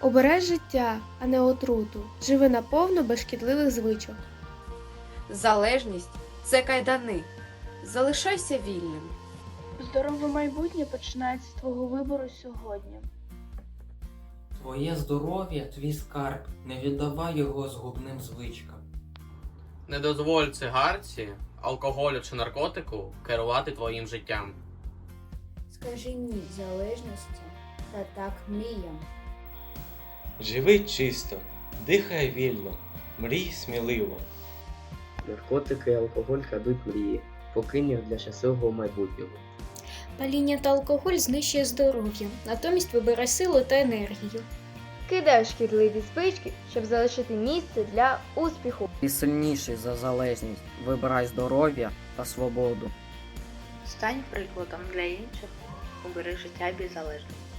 Обирай життя, а не отруту. Живи наповну без шкідливих звичок. Залежність це кайдани. Залишайся вільним. Здорове майбутнє починається з твого вибору сьогодні. Твоє здоров'я, твій скарб, не віддавай його згубним звичкам. Не дозволь цигарці, алкоголю чи наркотику керувати твоїм життям. Скажи ні залежності та так мріям. Живи чисто, дихай вільно, мрій сміливо. Наркотики і алкоголь крадуть мрії, покинь їх для щасливого майбутнього. Паління та алкоголь знищує здоров'я, натомість вибирай силу та енергію. Кидай шкідливі звички, щоб залишити місце для успіху. Ти сильніший за залежність. Вибирай здоров'я та свободу. Стань прикладом для інших, обери життя без залежності.